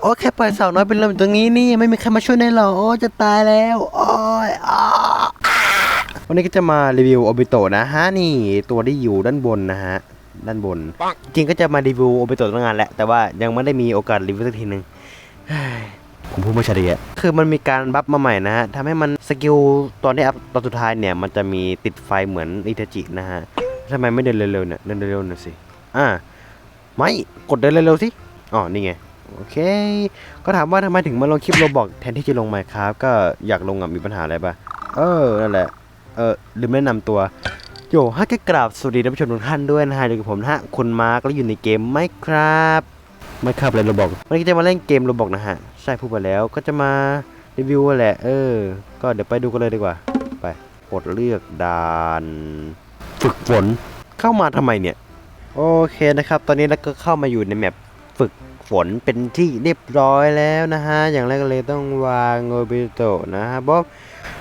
โอ้แค่ปล่อยสาวน้อยเป็นลมอยู่ตรงนี้นี่ไม่มีใครมาช่วยได้หรอโอ้จะตายแล้วโอ้ยอ้าวันนี้ก็จะมารีวิวโอบิโตะนะฮะนี่ตัวที่อยู่ด้านบนนะฮะด้านบน จริงก็จะมารีวิวโอบิโตะตั้งนานแหละแต่ว่ายังไม่ได้มีโอกาสรีวิวสักทีหนึ่งเฮ้ยผมพูดไม่ชัดดีอะคือมันมีการบัฟมาใหม่นะฮะทำให้มันสกิลตอนที่อัพตอนสุดท้ายเนี่ยมันจะมีติดไฟเหมือนอิทาจินะฮะทำไมไม่เดินเร็วๆเนี่ยเดินเร็วๆหน่อยสิอ่าไม่กดเดินเร็วๆสิอ๋อนี่ไง โอเค ก็ถามว่าทำไมถึงมาลงคลิปโรบอกแทนที่จะลงไมค์ครับก็อยากลงอะมีปัญหาอะไรปะเออ นั่นแหละ เออลืมแนะนำตัว โยฮักกกราบสวัสดีท่านผู้ชมทุกท่านด้วยนะฮะอยู่กับผมนะฮะคุณมาร์กแล้วอยู่ในเกมไหมครับไม่ครับเลยโรบอกวันนี้จะมาเล่นเกมโรบอกนะฮะ ใช่พูดไปแล้วก็จะมารีวิวแหละ เออ ก็เดี๋ยวไปดูกันเลยดีกว่า ไปกดเลือกด่านฝึกฝนเข้ามาทำไมเนี่ย โอเคนะครับ ตอนนี้เราก็เข้ามาอยู่ในแมปฝึก ฝนเป็นที่เรียบร้อยแล้วนะฮะ อย่างแรกเลยต้องวางโอบิโตะนะฮะบ๊อบ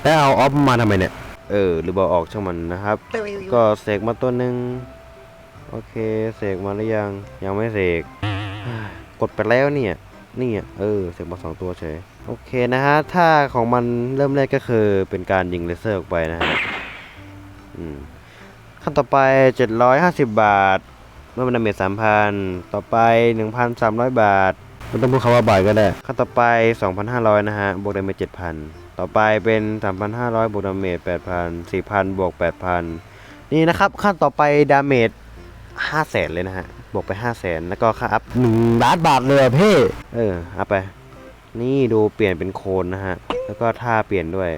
แล้วเอาออฟมาทำไมเนี่ย เออ หรือบอกออกช่างมันนะครับ ก็เสกมาตัวหนึ่งโอเค เสกมาหรือยัง ยังไม่เสก กดไปแล้วเนี่ย นี่อะเออ เสกมาสองตัวเฉย โอเคนะฮะ ถ้าของมันเริ่มแรกก็คือเป็นการยิงเลเซอร์ออกไปนะฮะ อืมขั้นต่อไป 750 บาท เมื่อมันดาเมจ3,000ต่อไป 1,300 บาทไม่ต้องพูดคำว่าบาทก็ได้ขั้นต่อไป 2,500 นะฮะ บวกดาเมจ7,000 ต่อไปเป็น 3,500 บวกดาเมจ8,000 4,000 บวก 8,000 นี่นะครับ ขั้นต่อไปดาเมจ500,000เลยนะฮะ บวกไป 500,000แล้วก็ค่าอัพ1ล้านบาทเลยอะพี่เอออัพไป นี่ดูเปลี่ยนเป็นโคนนะฮะ แล้วก็ท่าเปลี่ยนด้วย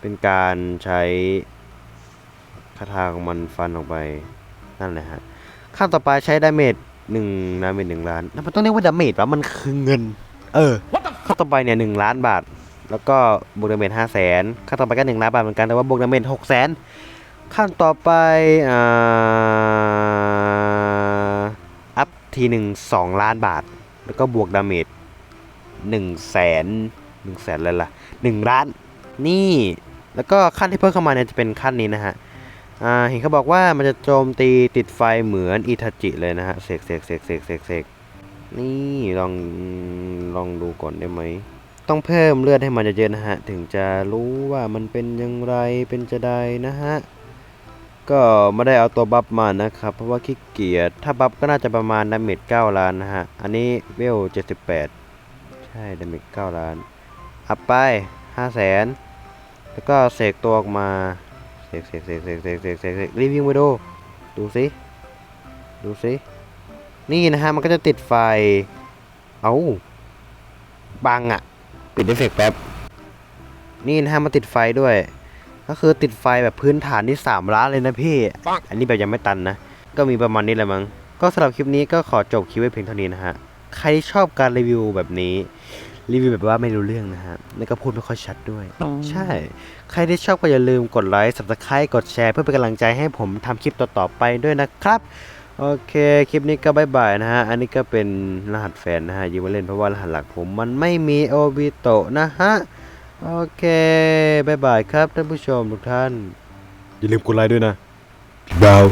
เป็นการใช้คาถาของมันฟันออกไป นั่นแหละฮะ ขั้นต่อไปใช้ดาเมจหนึ่งดาเมจหนึ่งล้านแล้วมันต้องเรียกว่าดาเมจวะมันคือเงิน เออขั้นต่อไปเนี่ยหนึ่งล้านบาท แล้วก็บวกดาเมจห้าแสนขั้นต่อไปก็หนึ่งล้านบาทเหมือนกันแต่ว่าบวกดาเมจหกแสนขั้นต่อไปอ่าอัพทีหนึ่งสองล้านบาท แล้วก็บวกดาเมจหนึ่งแสนหนึ่งแสนเลยล่ะหนึ่งล้านนี่ แล้วก็ขั้นที่เพิ่มเข้ามาเนี่ยจะเป็นขั้นนี้นะฮะ อ่าเห็นเขาบอกว่ามันจะโจมตีติดไฟเหมือนอิทาจิเลยนะฮะเสกเสกเสกเสกเสกเสกนี่ลองลองดูก่อนได้ไหม ต้องเพิ่มเลือดให้มันเยอะๆนะฮะ ถึงจะรู้ว่ามันเป็นอยังไรเป็นจะได้นะฮะ ก็ไม่ได้เอาตัวบัฟมานะครับ เพราะว่าขี้เกียจถ้าบัฟก็น่าจะประมาณดาเมจ9ล้านนะฮะ อันนี้เวล78 ใช่ดาเมจ9ล้าน อัพไป 5 0 0แสนแล้วก็เสกตัวออกมา เสกเสกเสกเสกเสกเสกเสกเสกรีวิวมาดู ดูสิ ดูสิ นี่นะฮะ มันก็จะติดไฟ เอาบังอะ่ะ ปิดเอฟเฟกต์แป๊บ นี่นะฮะ มันติดไฟด้วย ก็คือติดไฟแบบพื้นฐานที่ 3 ล้านเลยนะพี่ อันนี้แบบยังไม่ตันนะ ก็มีประมาณนี้แหละมั้ง ก็สำหรับคลิปนี้ก็ขอจบคลิปไว้เพียงเท่านี้นะฮะ ใครที่ชอบการรีวิวแบบนี้ รีวิวแบบว่าไม่รู้เรื่องนะฮะแล้วก็พูดไม่ค่อยชัดด้วย ใช่ ใครที่ชอบก็อย่าลืมกดไลค์ subscribe กดแชร์เพื่อเป็นกำลังใจให้ผมทำคลิปต่อๆไปด้วยนะครับ โอเค คลิปนี้ก็บายบายนะฮะ อันนี้ก็เป็นรหัสแฟนนะฮะยิงมาเล่นเพราะว่ารหัสหลักผมมันไม่มีโอบิโตะนะฮะ โอเคบายบายครับท่านผู้ชมทุกท่าน อย่าลืมกดไลค์ด้วยนะบาว